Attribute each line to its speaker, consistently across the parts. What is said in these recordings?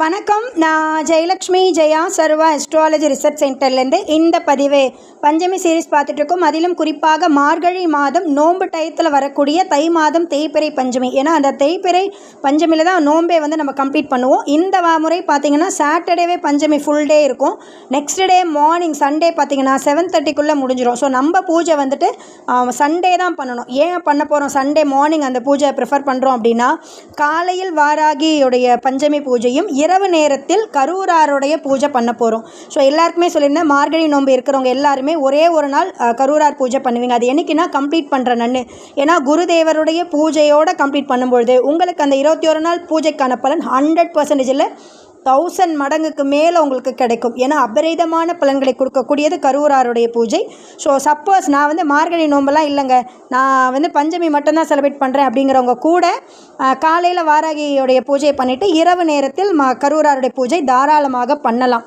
Speaker 1: வணக்கம். நான் Jayalakshmi Jaya Sarva astrology research சென்டர்லேருந்து இந்த பதிவு பஞ்சமி சீரீஸ் பார்த்துட்ருக்கோம் அதிலும் குறிப்பாக மார்கழி மாதம் நோன்பு டயத்தில் வரக்கூடிய தை மாதம் தேய்பிறை பஞ்சமி. ஏன்னா அந்த தேய்பிறை பஞ்சமியில் தான் நோன்பே வந்து நம்ம கம்ப்ளீட் பண்ணுவோம். இந்த முறை பார்த்திங்கன்னா சாட்டர்டேவே பஞ்சமி ஃபுல் டே இருக்கும். நெக்ஸ்ட் டே மார்னிங் சண்டே பார்த்திங்கன்னா செவன் தேர்ட்டிக்குள்ளே முடிஞ்சிடும் ஸோ நம்ம பூஜை வந்துட்டு சண்டே தான் பண்ணணும். ஏன் பண்ண போகிறோம் சண்டே மார்னிங் அந்த பூஜை ப்ரிஃபர் பண்ணுறோம் அப்படின்னா காலையில் வாராகியுடைய பஞ்சமி பூஜையும் இரவு நேரத்தில் கரூராருடைய பூஜை பண்ண போகிறோம் ஸோ எல்லாருக்குமே சொல்லியிருந்தேன் மார்கழி நோன்பு இருக்கிறவங்க எல்லாருமே ஒரே ஒரு நாள் கரூரார் பூஜை பண்ணுவீங்க. அது என்னைக்குன்னா கம்ப்ளீட் பண்ணுற நன்னு ஏன்னா குருதேவருடைய பூஜையோடு கம்ப்ளீட் பண்ணும்பொழுது உங்களுக்கு அந்த இருபத்தி ஒரு நாள் பூஜைக்கான பலன் ஹண்ட்ரட் பர்சன்டேஜில் தௌசண்ட் மடங்குக்கு மேலே உங்களுக்கு கிடைக்கும். ஏன்னா அபரிதமான பலன்களை கொடுக்கக்கூடியது கரூராருடைய பூஜை. ஸோ சப்போஸ் நான் வந்து மார்கழி நோம்பெல்லாம் இல்லைங்க. நான் வந்து பஞ்சமி மட்டும்தான் செலிப்ரேட் பண்ணுறேன் அப்படிங்கிறவங்க கூட காலையில் வாராகியோடைய பூஜையை பண்ணிவிட்டு இரவு நேரத்தில் ம கரூராருடைய பூஜை தாராளமாக பண்ணலாம்.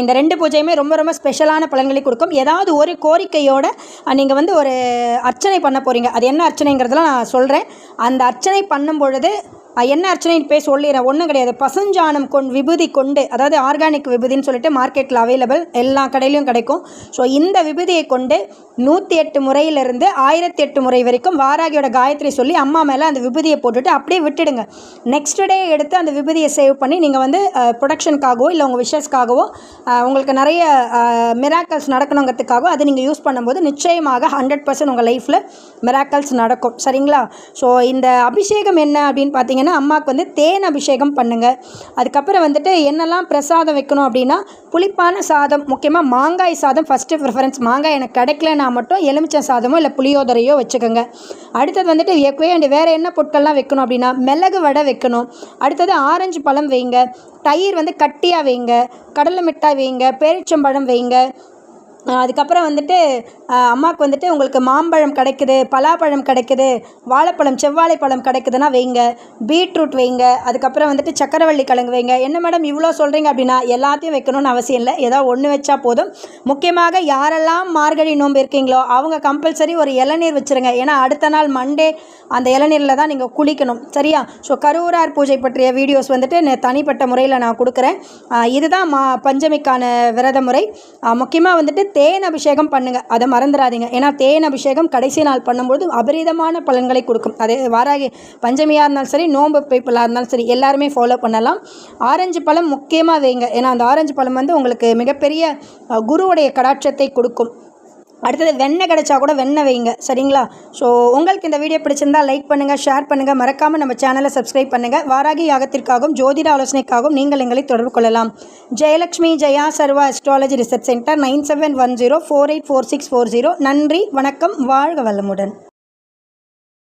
Speaker 1: இந்த ரெண்டு பூஜையுமே ரொம்ப ரொம்ப ஸ்பெஷலான பலன்களை கொடுக்கும். ஏதாவது ஒரு கோரிக்கையோட நீங்கள் வந்து ஒரு அர்ச்சனை பண்ண போகிறீங்க அது என்ன அர்ச்சனைங்கிறதெல்லாம் நான் சொல்கிறேன் அந்த அர்ச்சனை பண்ணும் பொழுது என்ன அர்ச்சனைன்னு போய் சொல்லிடுறேன். ஒன்றும் கிடையாது. பசுஞ்சாணம் கொண்டு விபூதி கொண்டு அதாவது ஆர்கானிக் விபூதின்னு சொல்லிட்டு மார்க்கெட்டில் அவைலபிள் எல்லா கடையிலையும் கிடைக்கும். ஸோ இந்த விபூதியை கொண்டு நூற்றி எட்டு முறையிலிருந்து ஆயிரத்தி எட்டு முறை வரைக்கும் வாராகியோட காயத்ரி சொல்லி அம்மா மேலே அந்த விபூதியை போட்டுட்டு அப்படியே விட்டுடுங்க. நெக்ஸ்ட் டே எடுத்து அந்த விபூதியை சேவ் பண்ணி நீங்கள் வந்து ப்ரொடக்ஷனுக்காகவோ இல்லை உங்கள் விஷஸ்க்காகவோ உங்களுக்கு நிறைய மிராக்கல்ஸ் நடக்கணுங்கிறதுக்காகவோ அதை நீங்கள் யூஸ் பண்ணும்போது நிச்சயமாக ஹண்ட்ரட் பர்சன்ட் உங்கள் லைஃப்பில் மிராக்கல்ஸ் நடக்கும். சரிங்களா? ஸோ இந்த அபிஷேகம் என்ன அப்படின்னு பார்த்தீங்கன்னா அம்மாவுக்கு வந்து தேன் அபிஷேகம் பண்ணுங்கள் அதுக்கப்புறம் வந்துட்டு என்னெல்லாம் பிரசாதம் வைக்கணும் அப்படின்னா புளிப்பான சாதம் முக்கியமாக மாங்காய் சாதம் ஃபஸ்ட்டு ப்ரிஃபரன்ஸ் மாங்காய் எனக்கு கிடைக்கலனா மட்டும் எலுமிச்சை சாதமோ இல்லை புளியோதரையோ வச்சுக்கோங்க. அடுத்தது வந்துட்டு எப்போ வேறு என்ன பொருட்கள்லாம் வைக்கணும் அப்படின்னா மிளகு வடை வைக்கணும். அடுத்தது ஆரஞ்சு பழம் வைங்க. தயிர் வந்து கட்டியாக வைங்க. கடலை மிட்டாய் வைங்க. பேரிச்சம்பழம் வைங்க. அதுக்கப்புறம் வந்துட்டு அம்மாவுக்கு வந்துட்டு உங்களுக்கு மாம்பழம் கிடைக்குது பலாப்பழம் கிடைக்குது வாழைப்பழம் செவ்வாழை பழம் கிடைக்குதுன்னா வைங்க பீட்ரூட் வைங்க அதுக்கப்புறம் வந்துட்டு சக்கரவள்ளி கிழங்கு வைங்க. என்ன மேடம் இவ்வளோ சொல்கிறீங்க அப்படின்னா எல்லாத்தையும் வைக்கணும்னு அவசியம் இல்லை. ஏதோ ஒன்று வச்சா போதும். முக்கியமாக யாரெல்லாம் மார்கழி நோன்பு இருக்கீங்களோ அவங்க கம்பல்சரி ஒரு இளநீர் வச்சுருங்க. ஏன்னா அடுத்த நாள் மண்டே அந்த இளநீரில் தான் நீங்கள் குளிக்கணும். சரியா? ஸோ கரூரார் பூஜை பற்றிய வீடியோஸ் வந்துட்டு தனிப்பட்ட முறையில் நான் கொடுக்குறேன். இதுதான் மா பஞ்சமிக்கான விரத முறை. முக்கியமாக வந்துட்டு தேன் அபிஷேகம் பண்ணுங்கள் அதை மறந்துடாதீங்க. ஏன்னா தேன் அபிஷேகம் கடைசி நாள் பண்ணும்போது அபரிதமான பலன்களை கொடுக்கும். அதே வாராகி பஞ்சமியாக இருந்தாலும் சரி நோம்பு பீப்புளாக இருந்தாலும் சரி எல்லாருமே ஃபாலோ பண்ணலாம். ஆரஞ்சு பழம் முக்கியமாக வைங்க. ஏன்னா அந்த ஆரஞ்சு பழம் வந்து உங்களுக்கு மிகப்பெரிய குருவுடைய கடாட்சத்தை கொடுக்கும். அடுத்தது வெண்ணெய் கிடைச்சா கூட வெண்ணெய் வைங்க சரிங்களா? ஸோ உங்களுக்கு இந்த வீடியோ பிடிச்சிருந்தா லைக் பண்ணுங்கள் ஷேர் பண்ணுங்கள் மறக்காமல் நம்ம சேனலை சப்ஸ்கிரைப் பண்ணுங்கள் வாராகி யாகத்திற்காகவும் ஜோதிட ஆலோசனைக்காகவும் நீங்கள் எங்களை தொடர்பு கொள்ளலாம். Jayalakshmi Jaya Sarva astrology research centre nine seven one zero four eight four six four zero. நன்றி வணக்கம் வாழ்க வளமுடன்.